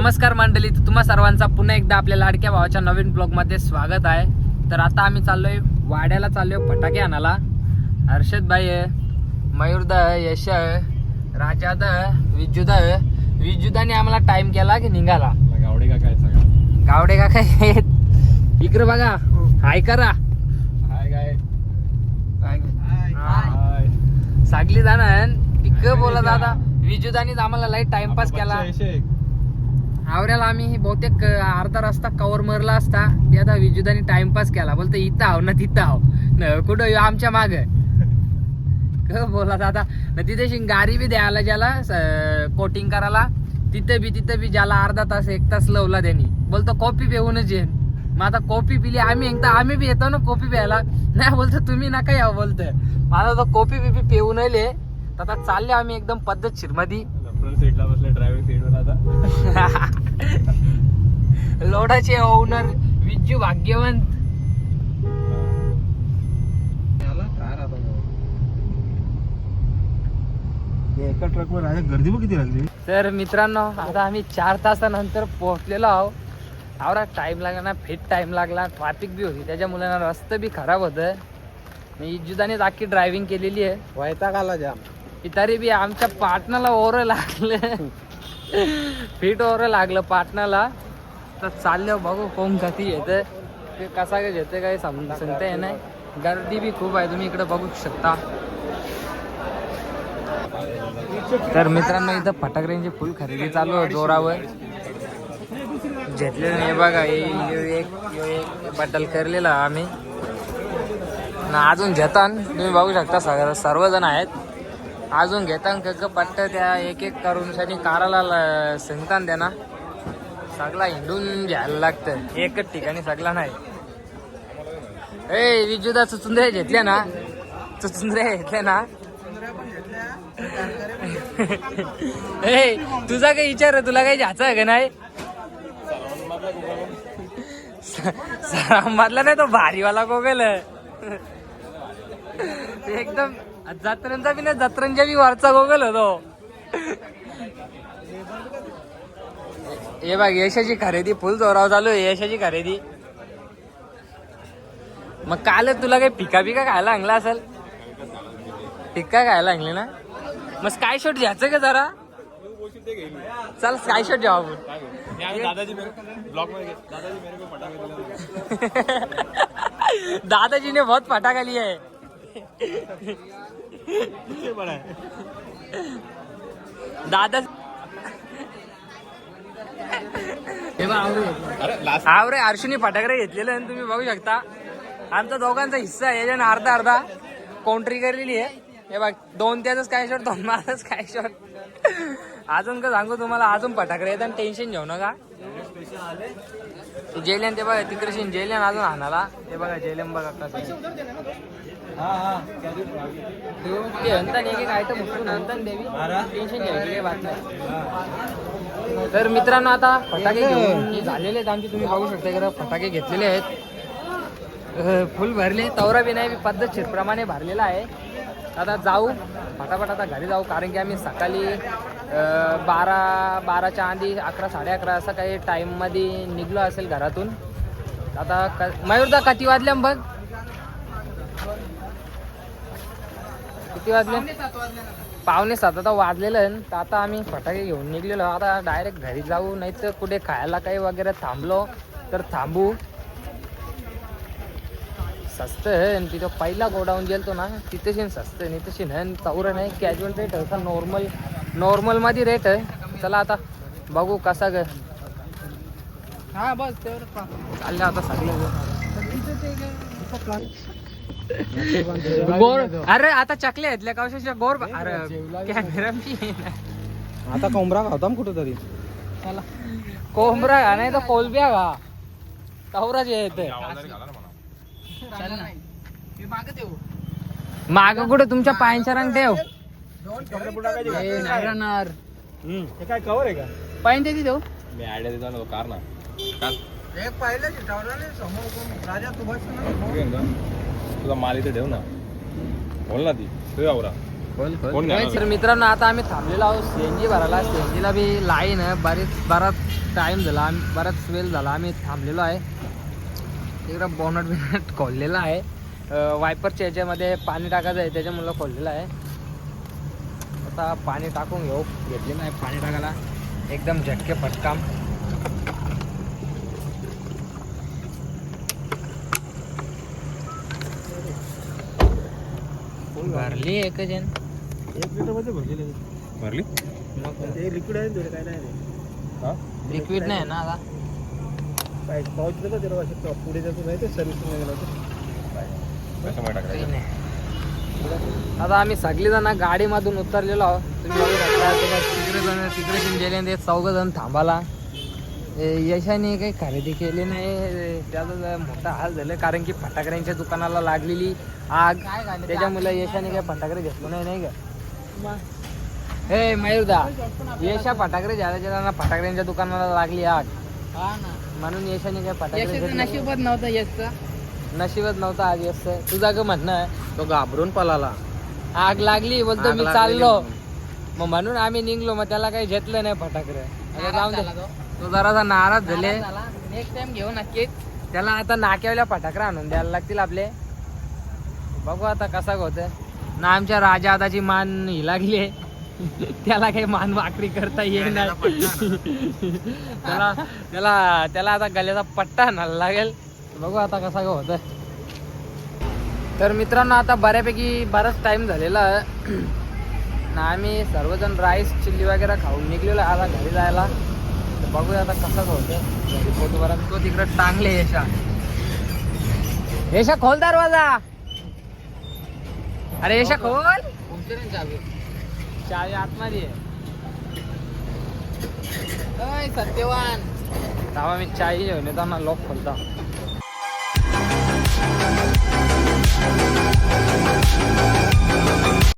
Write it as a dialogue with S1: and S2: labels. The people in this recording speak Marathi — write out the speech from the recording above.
S1: नमस्कार मंडळी तर तुम्हा सर्वांचा पुन्हा एकदा आपल्या लाडक्या भावाच्या नवीन ब्लॉगमध्ये स्वागत आहे. तर आता आम्ही चाललोय वाड्याला चाललोय फटाके आणायला. हर्षद भाई आहे मयूरदा आहे यश आहे राजाद आहे विजुदा आहे. विजुदाने आम्हाला टाइम केला की निघाला?
S2: गावडे का काय सगळं
S1: गावडे का काय इकडे बघा हाय करा.
S2: हाय काय
S1: हा.
S2: हाय.
S1: सागली जाणार पिक बोला दादा. विजुदानीच आम्हाला लई टाइमपास केला. आवऱ्याला आम्ही बहुतेक अर्धा रस्ता कवर मरला असता. ते आता विजुदानी टाइमपास केला. बोलतो इथं आहो ना तिथं आहो न कुठं? येऊ आमच्या माग. बोला दादा. न तिथे शिंग गाडी बी द्यायला ज्याला कोटिंग करायला तिथं बी तिथं बी ज्याला अर्धा तास एक तास लवला त्यांनी. बोलतो कॉफी पिऊनच येईन मग आता कॉफी पिली आम्ही एकदा आम्ही बी येतो ना कॉफी प्यायला. नाही बोलतो तुम्ही नका यावं बोलतोय. मला तो कॉफी बिपी पिऊन आले तर आता चालले आम्ही एकदम पद्धतशीरमध्ये
S2: फ्रंट सीटला बसले ड्रायव्हिंग सीटवर आता.
S1: लोडाचे ओनर विज्जू भाग्यवंत.
S2: एका ट्रक वर गर्दी किती लागली.
S1: तर मित्रांनो आता आम्ही चार तासानंतर पोहोचलेलो आहो. आवरा टाइम लागला ना फिट टाइम लागला. ट्रॅफिक बी होती त्याच्यामुळे ना रस्ते बी खराब होतं. मी इज्जुदानेच अख्खी ड्रायव्हिंग केलेली आहे.
S2: वैताग आला जाम.
S1: तरी बी आमच्या पाटणाला ओरं लागलं. फिट ओरं लागलं पाटणाला. तर चाललं बघू कोण कधी येतं. ते कसा काय घेतं काय समजा सांगता येत नाही. गर्दी बी खूप आहे तुम्ही इकडे बघू शकता. तर मित्रांनो इथं फटाकड्यांची फुल खरेदी चालू आहे जोरावर. घेतलेलं नाही बघा एक एक बदल करलेला आम्ही. ना अजून घेतान. तुम्ही बघू शकता सगळं सर्वजण आहेत. अजून घेतान कग पट्ट त्या एक एक करून शनी काराला संतान सांगतान त्यांना सगळा हिंडून घ्यायला लागतं एकच ठिकाणी सगळा नाही. ए विजुदा चुचुंद्रे घेतल्या ना? चुचुंद्रे घेतल्या ना? ए तुझा काही विचार आहे? तुला काही घ्यायचं आहे का नाही? मधला नाही तो भारीवाला गोगल एकदम जत्रांचा बी नाही जत्रांच्या बी वरचा गोगल होतो. हे बघ यशाची खरेदी फुल जोराव चालू आहे यशाची खरेदी. मग काल तुला काही पिका बिका खायला आणला असेल? पिका खायला आणली ना? मग स्काय शॉट घ्यायचं का जरा? चल स्काय शॉट घ्यावा आपण.
S2: दादाजी ब्लॉगमध्ये दादाजी मेरे को फटाके दिला
S1: दादाजी ने बहुत फटाका लिया है.
S2: किती बडा आहे
S1: दादा हे बघ, आवरे. अर्शुनी फटाकडे घेतलेले आणि तुम्ही बघू शकता. आमचा दोघांचा हिस्सा आहे याच्यानं अर्धा अर्धा काउंट्री केलेली आहे. हे बघ दोन त्याच काय शॉट दोन माझाच काय शॉट अजून का सांगू तुम्हाला अजून फटाकडे येतात टेन्शन घेऊ नका. जेल्यान ते बघा तिकडे जेल्यान अजून आणाला ते बघा जेल्यान बघा कसं
S2: हा. हा
S1: तर मित्रांनो आता फटाके घेऊन झालेले आहेत आमचे. तुम्ही बघू शकता इकडे फटाके घेतलेले आहेत. फुल भरले. तवरा बी नाही पद्धतशीर प्रमाणे भरलेला आहे. आता जाऊ. फटाफट आता घरी जाऊ. कारण की आम्ही सकाळी बारा बाराच्या आधी अकरा साडे अकरा असं काही टाईममध्ये निघलो असेल घरातून. आता क मयूरदा किती वाजल्या बघ. किती वाजले? पावणे सात. आता वाजलेलं आहे तर आता आम्ही फटाके घेऊन निघलेलो. आता डायरेक्ट घरी जाऊ नाही तर कुठे खायला काही वगैरे थांबलो तर थांबू. स्वस्त आहे आणि तिथं पहिला गोडाऊन गेलतो ना तिथे शिन स्वस्त आहे तिथे शिन चौरा नाही. कॅज्युअल रेट आहे असा नॉर्मल नॉर्मलमध्ये रेट आहे. चला आता बघू कसा ग. हा बस चालले आता सगळे. गोर अरे आता चकले आहेत कवशाच्या गोर अरे कॅमेरा
S2: आता कोंबरा खावताम कुठं तरी
S1: चला. कोंबरा नाही तर कोलब्या का कवराच येत माग कुठे? तुमच्या पायांच्या रंग ठेव राहणार.
S2: हे काय कवर आहे का?
S1: पायन ते देऊ.
S2: मी आयडिया देतो ना कार ना? तुझा माल इथे ठेव ना. बोल ना ती. तुझ्या आवरा कोण नाही
S1: तर मित्रांनो आता आम्ही थांबलेलो आहोत. सीएनजी भरायला. सीएनजीला बी लाईन आहे. बरेच बराच टाइम झाला. आम्ही बराच वेळ झाला. आम्ही थांबलेलो आहे. तिकडं बॉनट बिनट खोललेला आहे. वायपरच्या याच्यामध्ये पाणी टाकायचं आहे. त्याच्यामुळं खोललेलं आहे. आता पाणी टाकून घेऊ. घेतलेलं आहे पाणी टाकायला. एकदम झटके फटकाम भरली एक जण
S3: एक लिटरमध्ये भरलेले
S2: भरली?
S1: मग
S3: ते लिक्विड आहे काय नाही
S2: हा?
S1: लिक्विड नाही ना आता.
S3: काय पाऊस देतो त्याला पुढे जातो नाही ते सर्व्हिसिंग गेलं होतं
S1: आता आम्ही सगळे जण गाडीमधून उतरलेलो आहोत. तुम्ही तिकडे जण तिकडे गेले आणि ते चौघ जण थांबाला यशाने काही खरेदी केली नाही. त्याचा मोठा हाल झालं कारण की फटाकड्यांच्या दुकानाला लागलेली आग. त्याच्यामुळे यशाने काही फटाकडे घेतलो नाही नाही का? हे मयूरदा यशा फटाकडे झाल्याच्या त्यांना फटाकड्यांच्या दुकानाला लागली आग. म्हणून यशाने काही फटाकडे.
S4: नशीबच नव्हतं याचं
S1: नशीबच नव्हता आज यश तुझा का म्हणणं आहे तो घाबरून पळाला. आग लागली बोलतो मी चाललो. मग म्हणून आम्ही निघलो मग त्याला काही घेतलं नाही फटाकडे. जाऊन दे. तो. जरासा नाराज झाले.
S4: नेक्स्ट टाइम घेऊ नक्कीच.
S1: त्याला आता नाक्यावल्या फटाकडे आणून द्यायला लागतील आपले. बघू आता कसा होत ना आमच्या राजा आताची मान ही लागली आहे. त्याला काही मान वाकडी करता येईल नाही. त्याला त्याला त्याला आता गल्याचा पट्टा आणायला लागेल. बघू आता कसा होत तर मित्रांनो आता बऱ्यापैकी बराच टाइम झालेला आहे. ना आम्ही सर्वजण राईस चिल्ली वगैरे खाऊन निघलेलो आता घरी जायला. तर बघूया आता कसं होतं घरी पोहोचपर्यंत तो तिकडे टांगले यशा. यशा खोल दरवाजा. अरे यशा खोल. चावी? आतमध्ये आहे.
S4: सत्यवान.
S1: तेव्हा मी चाय घेऊन येताना लॉक खोलता.